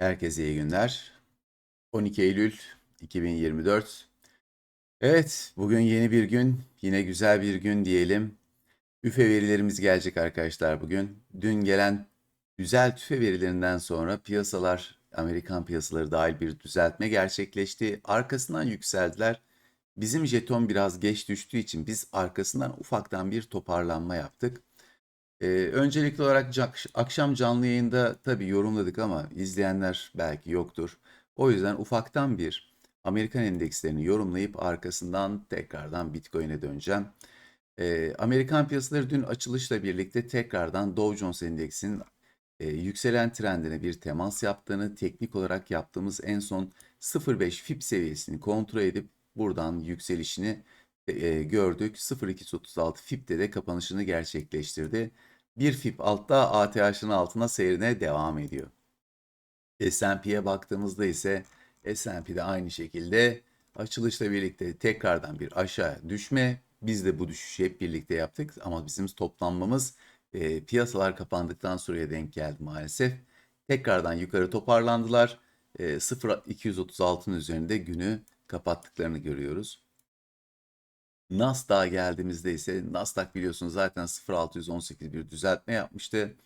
Herkese iyi günler. 12 Eylül 2024. Evet, bugün yeni bir gün, yine güzel bir gün diyelim. Üfe verilerimiz gelecek arkadaşlar bugün. Dün gelen güzel tüfe verilerinden sonra piyasalar, Amerikan piyasaları dahil bir düzeltme gerçekleşti. Arkasından yükseldiler. Bizim jeton biraz geç düştüğü için biz arkasından ufaktan bir toparlanma yaptık. Ee, öncelikli olarak akşam canlı yayında tabii yorumladık ama izleyenler belki yoktur. O yüzden ufaktan bir Amerikan endekslerini yorumlayıp arkasından tekrardan Bitcoin'e döneceğim. Ee, Amerikan piyasaları dün açılışla birlikte tekrardan Dow Jones Endeks'in e, yükselen trendine bir temas yaptığını, teknik olarak yaptığımız en son 0.5 FIB seviyesini kontrol edip buradan yükselişini e, gördük. 0.236 FIB'de de kapanışını gerçekleştirdi. Bir FIB altta ATH'ın altına seyrine devam ediyor. S&P'ye baktığımızda ise S&P'de aynı şekilde açılışla birlikte tekrardan bir aşağı düşme. Biz de bu düşüşü hep birlikte yaptık ama bizim toplanmamız e, piyasalar kapandıktan sonraya denk geldi maalesef. Tekrardan yukarı toparlandılar. E, 0.236'ın üzerinde günü kapattıklarını görüyoruz. Nasdaq'a geldiğimizde ise Nasdaq biliyorsunuz zaten 0.618 bir düzeltme yapmıştı.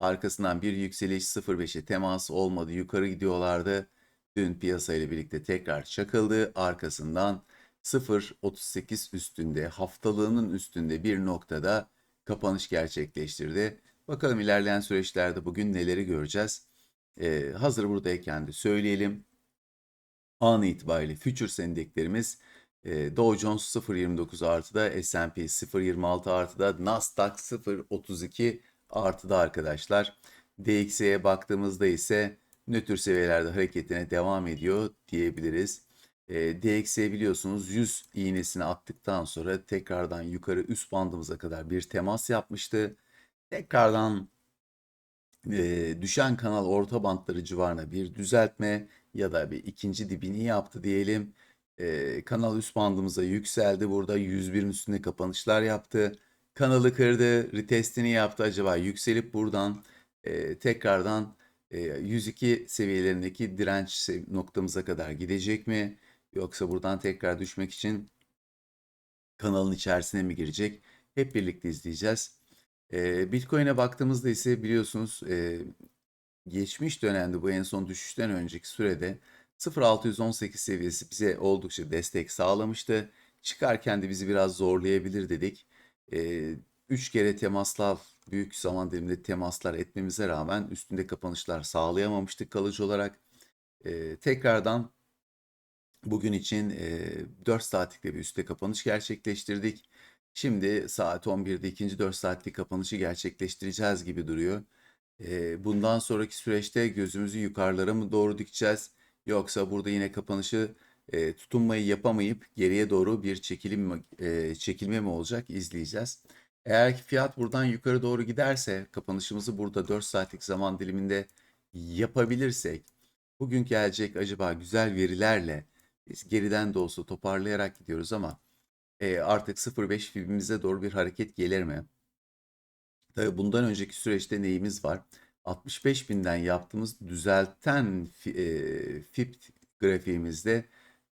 Arkasından bir yükseliş 0.5'e temas olmadı. Yukarı gidiyorlardı. Dün piyasa ile birlikte tekrar çakıldı. Arkasından 0.38 üstünde haftalığının üstünde bir noktada kapanış gerçekleştirdi. Bakalım ilerleyen süreçlerde bugün neleri göreceğiz. Ee, hazır buradayken de söyleyelim. An itibariyle futures endeklerimiz e, Dow Jones 0.29 artıda, S&P 0.26 artıda, Nasdaq 0.32 artıda arkadaşlar. DXY'ye baktığımızda ise nötr seviyelerde hareketine devam ediyor diyebiliriz. E, DXY biliyorsunuz 100 iğnesini attıktan sonra tekrardan yukarı üst bandımıza kadar bir temas yapmıştı. Tekrardan e, düşen kanal orta bantları civarına bir düzeltme ya da bir ikinci dibini yaptı diyelim. E, kanal üst bandımıza yükseldi. Burada 101'in üstünde kapanışlar yaptı. Kanalı kırdı, retestini yaptı. Acaba yükselip buradan e, tekrardan e, 102 seviyelerindeki direnç noktamıza kadar gidecek mi? Yoksa buradan tekrar düşmek için kanalın içerisine mi girecek? Hep birlikte izleyeceğiz. E, Bitcoin'e baktığımızda ise biliyorsunuz e, geçmiş dönemde bu en son düşüşten önceki sürede 0.618 seviyesi bize oldukça destek sağlamıştı. Çıkarken de bizi biraz zorlayabilir dedik. 3 kere temaslar, büyük zaman diliminde temaslar etmemize rağmen üstünde kapanışlar sağlayamamıştık kalıcı olarak. E, tekrardan bugün için e, 4 saatlikte bir üstte kapanış gerçekleştirdik. Şimdi saat 11'de ikinci 4 saatlik kapanışı gerçekleştireceğiz gibi duruyor. E, bundan sonraki süreçte gözümüzü yukarılara mı doğru dikeceğiz? Yoksa burada yine kapanışı e, tutunmayı yapamayıp geriye doğru bir çekilim e, çekilme mi olacak izleyeceğiz. Eğer ki fiyat buradan yukarı doğru giderse kapanışımızı burada 4 saatlik zaman diliminde yapabilirsek bugün gelecek acaba güzel verilerle biz geriden de olsa toparlayarak gidiyoruz ama e, artık 0.5 fibimize doğru bir hareket gelir mi? Tabii bundan önceki süreçte neyimiz var? 65 binden yaptığımız düzelten e, FIB grafiğimizde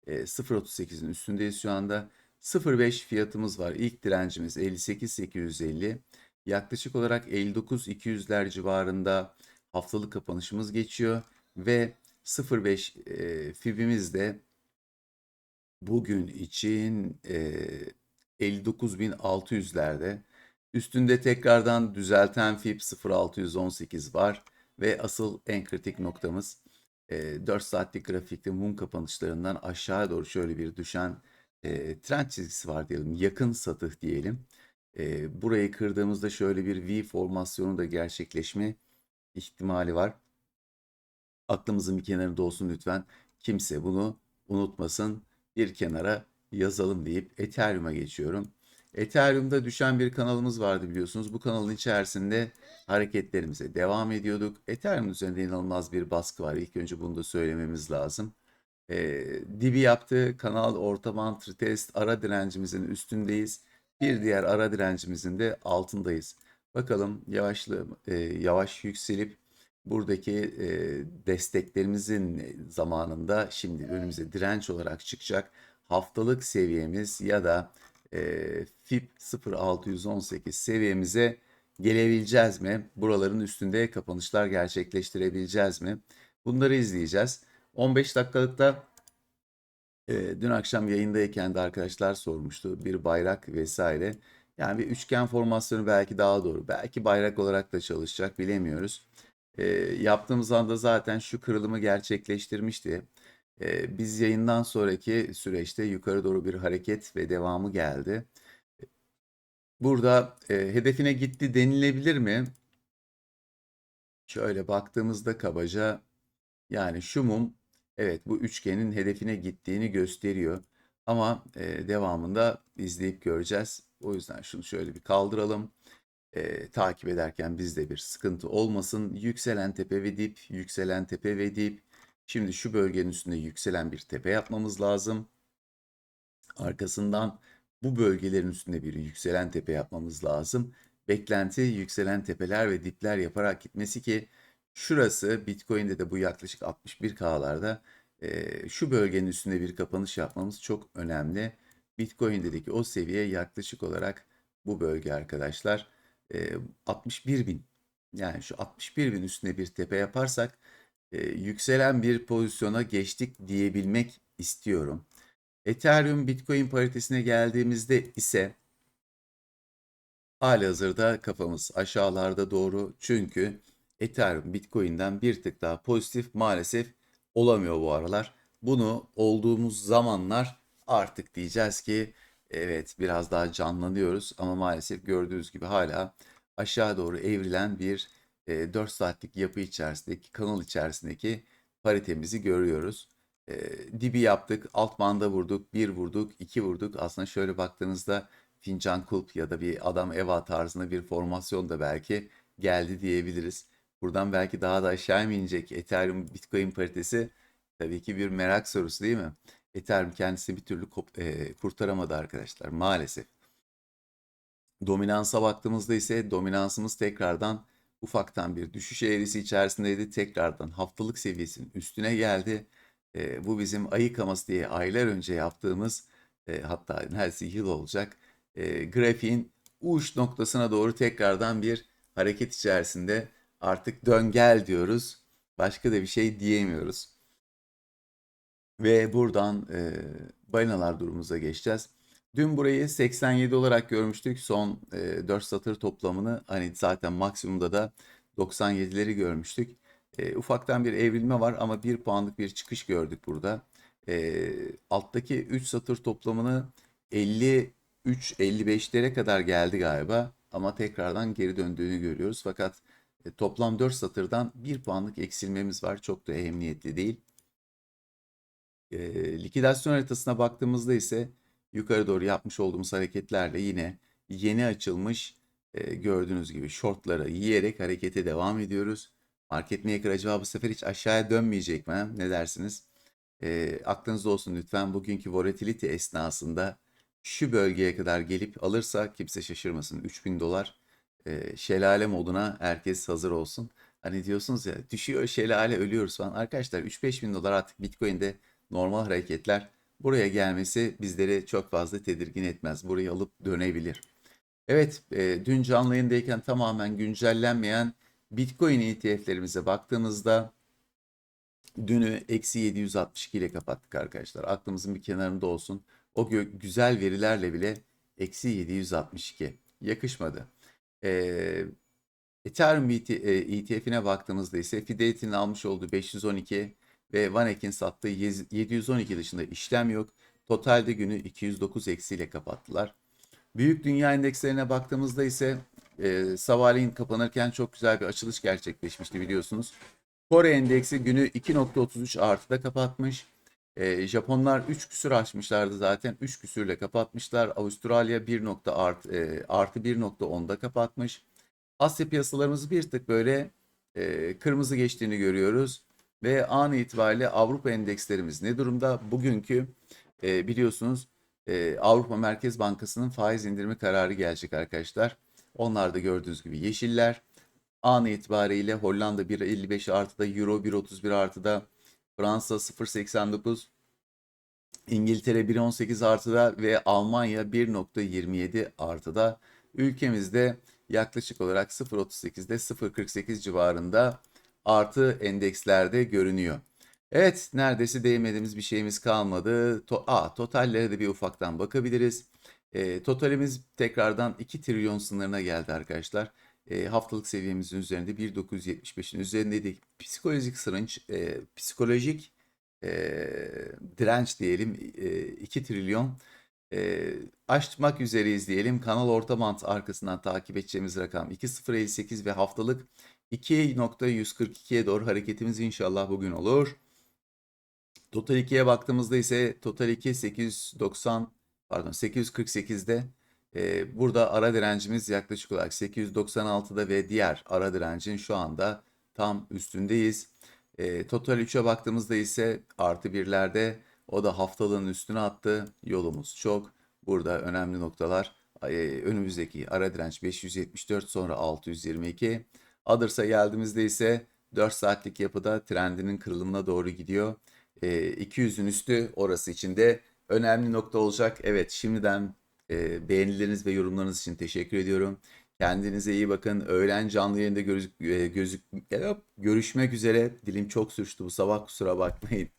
e, 0.38'in üstündeyiz şu anda. 0.5 fiyatımız var. İlk direncimiz 58.850. Yaklaşık olarak 59.200'ler civarında haftalık kapanışımız geçiyor ve 0.5 e, fibimiz de bugün için e, 59.600'lerde. Üstünde tekrardan düzelten FIB 0618 var ve asıl en kritik noktamız e, 4 saatlik grafikte mum kapanışlarından aşağı doğru şöyle bir düşen e, trend çizgisi var diyelim. Yakın satış diyelim. E, burayı kırdığımızda şöyle bir V formasyonu da gerçekleşme ihtimali var. Aklımızın bir kenarında olsun lütfen. Kimse bunu unutmasın. Bir kenara yazalım deyip Ethereum'a geçiyorum. Ethereum'da düşen bir kanalımız vardı biliyorsunuz. Bu kanalın içerisinde hareketlerimize devam ediyorduk. Ethereum üzerinde inanılmaz bir baskı var. İlk önce bunu da söylememiz lazım. E, dibi yaptı. Kanal orta band retest ara direncimizin üstündeyiz. Bir diğer ara direncimizin de altındayız. Bakalım yavaşlı e, yavaş yükselip buradaki e, desteklerimizin zamanında şimdi önümüze direnç olarak çıkacak haftalık seviyemiz ya da e, FIP 0618 seviyemize gelebileceğiz mi? Buraların üstünde kapanışlar gerçekleştirebileceğiz mi? Bunları izleyeceğiz. 15 dakikalıkta e, dün akşam yayındayken de arkadaşlar sormuştu. Bir bayrak vesaire. Yani bir üçgen formasyonu belki daha doğru. Belki bayrak olarak da çalışacak bilemiyoruz. E, yaptığımız anda zaten şu kırılımı gerçekleştirmişti. E, biz yayından sonraki süreçte yukarı doğru bir hareket ve devamı geldi. Burada e, hedefine gitti denilebilir mi? Şöyle baktığımızda kabaca yani şu mum evet bu üçgenin hedefine gittiğini gösteriyor. Ama e, devamında izleyip göreceğiz. O yüzden şunu şöyle bir kaldıralım. E, takip ederken bizde bir sıkıntı olmasın. Yükselen tepe ve dip, yükselen tepe ve dip. Şimdi şu bölgenin üstünde yükselen bir tepe yapmamız lazım. Arkasından bu bölgelerin üstünde bir yükselen tepe yapmamız lazım. Beklenti yükselen tepeler ve dipler yaparak gitmesi ki şurası Bitcoin'de de bu yaklaşık 61K'larda e, şu bölgenin üstünde bir kapanış yapmamız çok önemli. Bitcoin'deki o seviye yaklaşık olarak bu bölge arkadaşlar e, 61 bin. Yani şu 61 bin üstünde bir tepe yaparsak e, yükselen bir pozisyona geçtik diyebilmek istiyorum. Ethereum Bitcoin paritesine geldiğimizde ise halihazırda kafamız aşağılarda doğru. Çünkü Ethereum Bitcoin'den bir tık daha pozitif maalesef olamıyor bu aralar. Bunu olduğumuz zamanlar artık diyeceğiz ki evet biraz daha canlanıyoruz ama maalesef gördüğünüz gibi hala aşağı doğru evrilen bir e, 4 saatlik yapı içerisindeki kanal içerisindeki paritemizi görüyoruz. E, dibi yaptık, alt banda vurduk, bir vurduk, iki vurduk. Aslında şöyle baktığınızda fincan kulp ya da bir adam eva tarzında bir formasyon da belki geldi diyebiliriz. Buradan belki daha da aşağı mı inecek Ethereum Bitcoin paritesi? Tabii ki bir merak sorusu değil mi? Ethereum kendisi bir türlü e, kurtaramadı arkadaşlar maalesef. Dominansa baktığımızda ise dominansımız tekrardan ufaktan bir düşüş eğrisi içerisindeydi. Tekrardan haftalık seviyesinin üstüne geldi. E, bu bizim ayı kaması diye aylar önce yaptığımız e, hatta neredeyse yıl olacak e, grafiğin uç noktasına doğru tekrardan bir hareket içerisinde artık dön gel diyoruz. Başka da bir şey diyemiyoruz. Ve buradan e, balinalar durumumuza geçeceğiz. Dün burayı 87 olarak görmüştük. Son e, 4 satır toplamını hani zaten maksimumda da 97'leri görmüştük. E, ufaktan bir evrilme var ama 1 puanlık bir çıkış gördük burada. E, alttaki 3 satır toplamını 53-55'lere kadar geldi galiba. Ama tekrardan geri döndüğünü görüyoruz. Fakat e, toplam 4 satırdan 1 puanlık eksilmemiz var. Çok da ehemmiyetli değil. E, likidasyon haritasına baktığımızda ise yukarı doğru yapmış olduğumuz hareketlerle yine yeni açılmış e, gördüğünüz gibi shortları yiyerek harekete devam ediyoruz. Market maker acaba bu sefer hiç aşağıya dönmeyecek mi? Ne dersiniz? E, aklınızda olsun lütfen bugünkü volatility esnasında şu bölgeye kadar gelip alırsa kimse şaşırmasın. 3000 dolar e, şelale moduna herkes hazır olsun. Hani diyorsunuz ya düşüyor şelale ölüyoruz falan. Arkadaşlar 3-5 bin dolar artık Bitcoin'de normal hareketler. Buraya gelmesi bizleri çok fazla tedirgin etmez. Burayı alıp dönebilir. Evet e, dün canlı yayındayken tamamen güncellenmeyen Bitcoin ETF'lerimize baktığımızda dünü eksi 762 ile kapattık arkadaşlar. Aklımızın bir kenarında olsun. O güzel verilerle bile eksi 762 yakışmadı. Ee, Ethereum ETF'ine baktığımızda ise Fidelity'nin almış olduğu 512 ve Vanek'in sattığı 712 dışında işlem yok. Totalde günü 209 eksiyle kapattılar. Büyük dünya endekslerine baktığımızda ise e, sabahleyin kapanırken çok güzel bir açılış gerçekleşmişti biliyorsunuz. Kore endeksi günü 2.33 artıda kapatmış. E, Japonlar 3 küsür açmışlardı zaten. 3 küsürle kapatmışlar. Avustralya 1 nokta art, e, artı 1.10'da kapatmış. Asya piyasalarımız bir tık böyle e, kırmızı geçtiğini görüyoruz. Ve an itibariyle Avrupa endekslerimiz ne durumda? Bugünkü e, biliyorsunuz e, Avrupa Merkez Bankası'nın faiz indirimi kararı gelecek arkadaşlar. Onlar da gördüğünüz gibi yeşiller. An itibariyle Hollanda 1.55 artıda, Euro 1.31 artıda, Fransa 0.89, İngiltere 1.18 artıda ve Almanya 1.27 artıda. Ülkemizde yaklaşık olarak 0.38'de 0.48 civarında artı endekslerde görünüyor. Evet, neredeyse değmediğimiz bir şeyimiz kalmadı. To Aa, totallere de bir ufaktan bakabiliriz. E, totalimiz tekrardan 2 trilyon sınırına geldi arkadaşlar. E, haftalık seviyemizin üzerinde 1.975'in üzerindeydik. Psikolojik sırınç, e, psikolojik e, direnç diyelim e, 2 trilyon e, aşmak üzereyiz diyelim. Kanal orta bant arkasından takip edeceğimiz rakam 2.058 ve haftalık 2.142'ye doğru hareketimiz inşallah bugün olur. Total 2'ye baktığımızda ise Total 2 890 pardon 848'de e, burada ara direncimiz yaklaşık olarak 896'da ve diğer ara direncin şu anda tam üstündeyiz. E, Total 3'e baktığımızda ise artı birlerde o da haftalığın üstüne attı. Yolumuz çok. Burada önemli noktalar e, önümüzdeki ara direnç 574 sonra 622. Others'a geldiğimizde ise 4 saatlik yapıda trendinin kırılımına doğru gidiyor. E, 200'ün üstü orası için de önemli nokta olacak. Evet şimdiden e, beğenileriniz ve yorumlarınız için teşekkür ediyorum. Kendinize iyi bakın. Öğlen canlı yayında gözük, e, gözük, e, görüşmek üzere. Dilim çok sürçtü bu sabah kusura bakmayın.